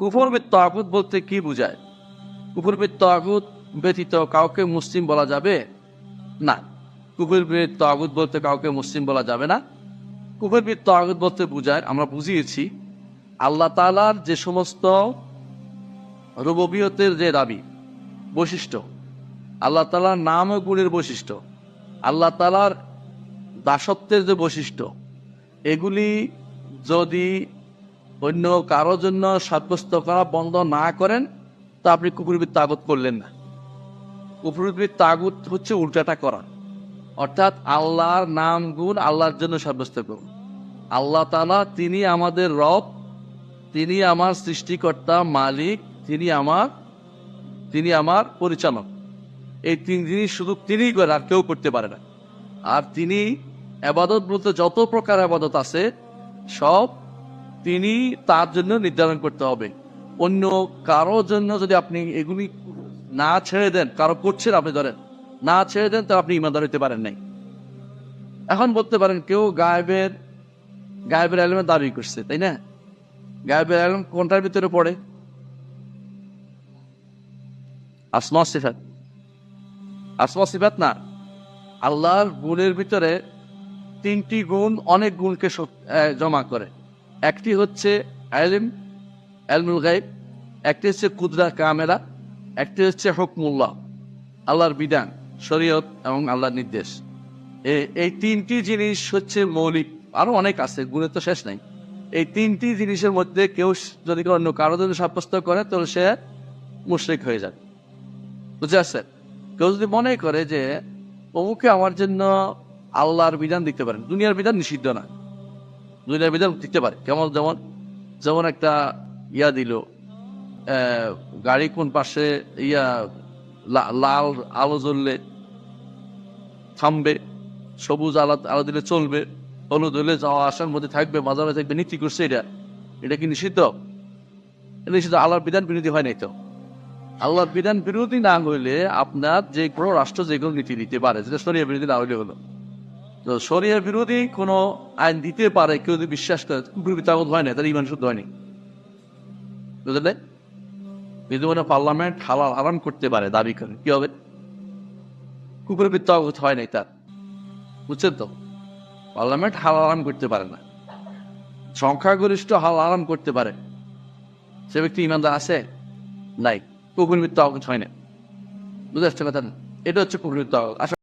কুফরবিদ তাগুত বলতে কি বোঝায়? কুফরবিদ তাগুত ব্যতীত কাউকে মুসলিম বলা যাবে? না। কুফরবিদ তাগুত বলতে কাউকে মুসলিম বলা যাবে না। কুফরবিদ তাগুত বলতে বোঝায়, আমরা বুঝিয়েছি, আল্লাহ তালার যে সমস্ত রুববিয়তের যে দাবি, বৈশিষ্ট্য, আল্লাহ তালার নাম গুণের বৈশিষ্ট্য, আল্লাহ তালার দাসত্বের যে বৈশিষ্ট্য, এগুলি যদি অন্য কারোর জন্য সাব্যস্ত করা বন্ধ না করেন, তা আপনি কুকুরবিদ তাগত করলেন না। কুকুরবিদ তাগুত হচ্ছে উল্টাটা করা। অর্থাৎ আল্লাহর নাম গুণ আল্লাহর জন্য সাব্যস্ত করুন। আল্লাহ তালা তিনি আমাদের রব, তিনি আমার সৃষ্টিকর্তা, মালিক, তিনি আমার তিনি আমার পরিচালক। এই তিন জিনিস শুধু তিনিই করে আর কেউ করতে পারে না। আর তিনি আবাদত বলতে যত প্রকার আবাদত আছে, সব তিনি তার জন্য নির্ধারণ করতে হবে। অন্য কারও জন্য যদি আপনি এগুলি না ছেড়ে দেন, কারও করছেন আপনি ধরেন, না ছেড়ে দেন তো আপনি ইমানদার হইতে পারেন নাই। এখন বলতে পারেন, কেউ গায়েবের গায়েবের আলমের দাবি করছে, তাই না? গায়েবের আলম কোনটার ভিতরে পড়ে? আসমা সিফাত। আসমা সিফাত না, আল্লাহর গুণের ভিতরে তিনটি গুণ অনেক গুণকে জমা করে। একটি হচ্ছে আলিম আলমুল গাইব একটি হচ্ছে কুদরা কামেরা, একটি হচ্ছে হকমুল্লাহ, আল্লাহর বিধান, শরীয়ত এবং আল্লাহর নির্দেশ। এই তিনটি জিনিস হচ্ছে মৌলিক, আরও অনেক আছে গুণের তো শেষ নাই। এই তিনটি জিনিসের মধ্যে কেউ যদি অন্য কারও জন্য সাব্যস্ত করে, তাহলে সে মুশরিক হয়ে যাবে। বুঝে আসছেন? কেউ যদি মনে করে যে অমুকে আমার জন্য আল্লাহর বিধান দিতে পারেন, দুনিয়ার বিধান নিষিদ্ধ না দুনিয়ার বিধান দিতে পারে। কেমন, যেমন যেমন একটা ইয়া দিল গাড়ি কোন পাশে ইয়া লাল আলো জ্বললে থামবে, সবুজ আলো আলো দিলে চলবে, হলুদ হলে যাওয়া আসার মধ্যে থাকবে, মাঝে থাকবে নীতি করছে এটা। এটা কি নিষিদ্ধ? নিষিদ্ধ, আল্লাহর বিধান বিরোধী হয় নাই তো। আল্লাহর বিধান বিরোধী না হইলে আপনার যে কোনো রাষ্ট্র যে কোনো নীতি দিতে পারে, যেটা সরিয়া বিরোধী না হইলে হলো। তো সরিয়া বিরোধী কোনো আইন দিতে পারে, কেউ যদি বিশ্বাস করে কুকুর তাগত হয় না তার ইমান শুদ্ধ হয়নি। বুঝলে বিদ্যমান পার্লামেন্ট হালাল আরাম করতে পারে, দাবি করে। কি হবে? কুকুরের বিত্তাগত হয় নাই তার। বুঝছেন তো? পার্লামেন্ট হালাল আরাম করতে পারে না। সংখ্যাগরিষ্ঠ হালাল আরাম করতে পারে। সে ব্যক্তি ইমানদার আছে? নাই। কুকুর মৃত্যু হয় না বুঝতে পারছ কথা এটা হচ্ছে কুকুর মৃত্যু